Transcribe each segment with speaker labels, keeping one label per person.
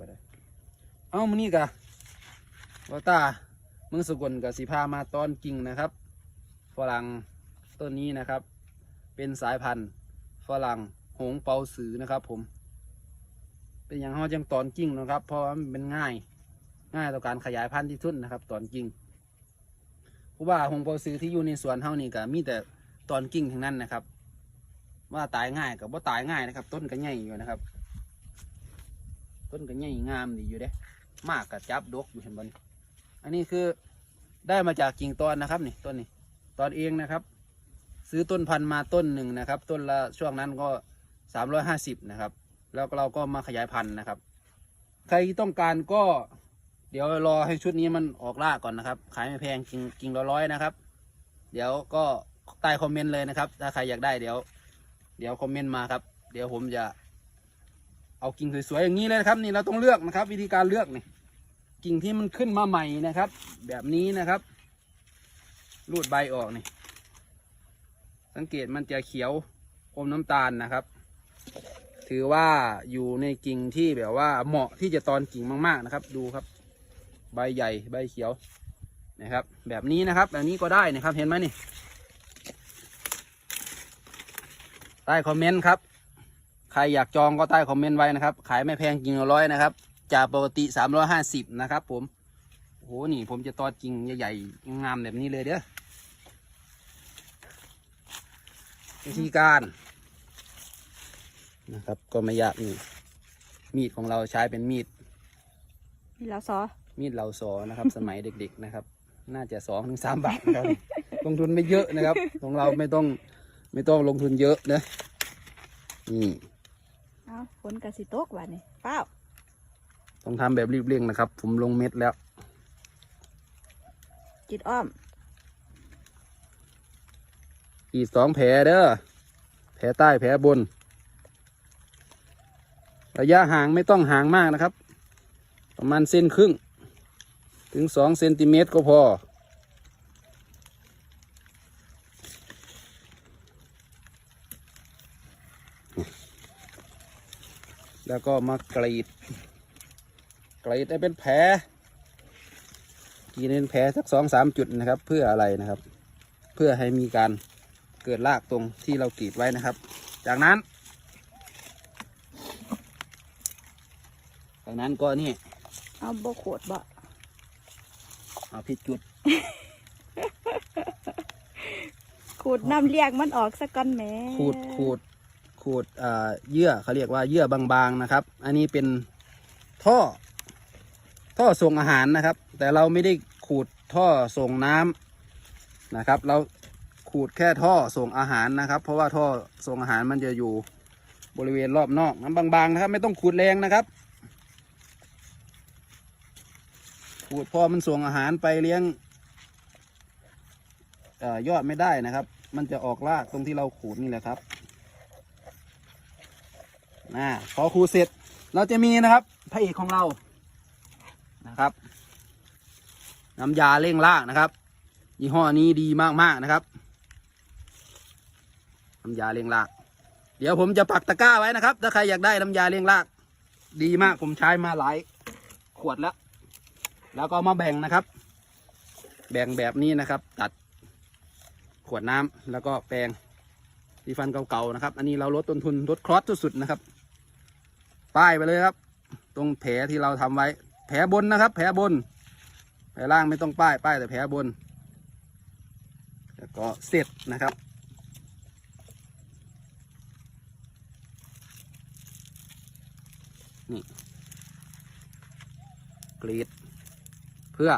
Speaker 1: ก็ได้ เอ้ามื้อนี้กะวาตาเมืองสกลกับสีพามาตอนกิ่งนะครับ ฝรั่งต้นนี้นะครับ เป็นสายพันธุ์ฝรั่งหงเปาสือนะครับ ผม เป็นอย่างเขาจังตอนกิ่งนะครับ เพราะว่ามันเป็นง่าย ง่ายต่อการขยายพันธุ์ที่ทุนนะครับ ตอนกิ่งเพราะว่าหงเปาสือที่อยู่ในสวนเฮานี่ก็มีแต่ตอนกิ่งทั้งนั้นนะครับ ว่าตายง่ายกับว่าตายง่ายนะครับ ต้นก็ใหญ่อยู่นะครับ ต้นก็ใหญ่งามดีอยู่เด้ มากกับจับดกอยู่เห็นบ่นอันนี้คือได้มาจากกิ่งตอนนะครับนี่ต้นนี้ตอนเองนะครับ ซื้อต้นพันธุ์มาต้นหนึ่งนะครับ ต้นละช่วงนั้นก็สามร้อยห้าสิบนะครับ แล้วเราก็มาขยายพันธุ์นะครับ ใครต้องการก็เดี๋ยวรอให้ชุดนี้มันออกรากก่อนนะครับ ขายไม่แพงกิ่งกิ่งละร้อยนะครับ เดี๋ยวก็ใต้คอมเมนต์เลยนะครับ ถ้าใครอยากได้เดี๋ยว เดี๋ยวคอมเมนต์มาครับ เดี๋ยวผมจะ เอากิ่งสวยๆอย่างนี้เลยนะครับนี่เราต้องเลือกนะครับ วิธีการเลือกนี่กิ่งที่มันขึ้นมาใหม่นะครับ แบบนี้นะครับ รูดใบออกนี่สังเกตมันจะเขียวอมน้ำตาลนะครับ ถือว่าอยู่ในกิ่งที่แบบว่าเหมาะที่จะตอนกิ่งมาก ๆนะครับ ดูครับ ใบใหญ่ใบเขียวนะครับ แบบนี้นะครับ แบบนี้ก็ได้นะครับเห็นไหมนี่ใต้คอมเมนต์ครับ ใครอยากจองก็ใต้คอมเมนต์ไว้นะครับ ขายไม่แพงจริงละร้อยนะครับ จากปกติสามร้อยห้าสิบนะครับผมโอ้โหนี่ผมจะตอดจริงใหญ่ๆงามแบบนี้เลยเด้อวิธีการ นะครับ ก็ไม่ยากนี่มีดของเราใช้เป็นมีด
Speaker 2: นี่แล้วซอ
Speaker 1: มีดเหลาซอนะครับ สมัยเด็ก ๆนะครับ น่าจะสองถึงสามบาทนะครับ ลงทุนไม่เยอะนะครับ ของเราไม่ต้องไม่ต้องลงทุนเยอะนะนี่
Speaker 2: เอาฝนกระสิตกวันนี้เป้า
Speaker 1: ต้องทำแบบรีบเร่งนะครับ ผมลงเม็ดแล้ว
Speaker 2: จิตอ้อม
Speaker 1: อีกสองแผลเด้อ แผลใต้แผลบน ระยะห่างไม่ต้องห่างมากนะครับ ประมาณเส้นครึ่ง ถึงสองเซนติเมตรก็พอ แล้วก็มากรีด กรีดให้เป็นแผลกรีดให้เป็นแผลสักสองสามจุดนะครับ เพื่ออะไรนะครับ เพื่อให้มีการเกิดรากตรงที่เรากรีดไว้นะครับ จากนั้น จากนั้นก็นี่
Speaker 2: เอาโบโขดบ่
Speaker 1: เอาพิดจุด
Speaker 2: ขูดน้ำเลียกมันออกสักก้อนแหม่
Speaker 1: ขูดขูด ขูดเอ่อเยื่อเขาเรียกว่าเยื่อบางๆนะครับ อันนี้เป็นท่อท่อส่งอาหารนะครับ แต่เราไม่ได้ขูดท่อส่งน้ำนะครับ เราขูดแค่ท่อส่งอาหารนะครับ เพราะว่าท่อส่งอาหารมันจะอยู่บริเวณรอบนอกน้ำบางๆนะครับ ไม่ต้องขูดแรงนะครับ ขูดพอมันส่งอาหารไปเลี้ยงอยอดไม่ได้นะครับ มันจะออกรากตรงที่เราขูดนี่แหละครับ นะพอขูเสร็จ เราจะมีนะครับพระเอกของเรานะครับ น้ำยาเร่งรากนะครับ ยี่ห้อนี้ดีมากๆนะครับ น้ำยาเร่งราก เดี๋ยวผมจะปักตะกร้าไว้นะครับ ถ้าใครอยากได้น้ำยาเร่งราก ดีมากผมใช้มาหลายขวดแล้ว แล้วก็มาแบ่งนะครับ แบ่งแบบนี้นะครับ ตัดขวดน้ำแล้วก็แปรงที่ฟันเก่าๆนะครับ อันนี้เราลดต้นทุนลดครอสสุดๆนะครับ ป้ายไปเลยครับ ตรงแผลที่เราทำไว้ แผลบนนะครับ แผลบน แผลล่างไม่ต้องป้าย ป้ายแต่แผลบน แล้วก็เสร็จนะครับนี่กรีด เพื่อ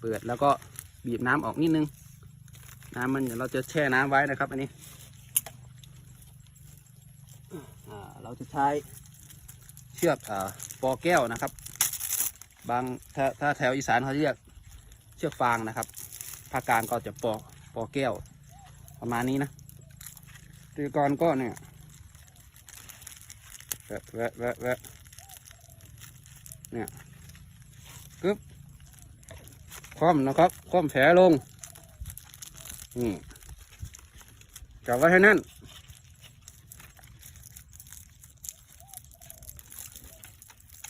Speaker 1: เปิดแล้วก็บีบน้ำออกนิดนึง น้ำมันเดี๋ยวเราจะแช่น้ำไว้นะครับ อันนี้เราจะใช้ ชือกอปอแก้วนะครับ บางถ้าถ้าแถวอีสานเขาเรียกเชือกฟางนะครับภาคกลางก็จะปอปอแก้ว ประมาณนี้นะตีกรก็เนี่ยแวะแวะแวะแวะเนี่ยกึ๊บคว่ำนะครับคว่ำแผลลงนี่จับไว้ให้แนั่น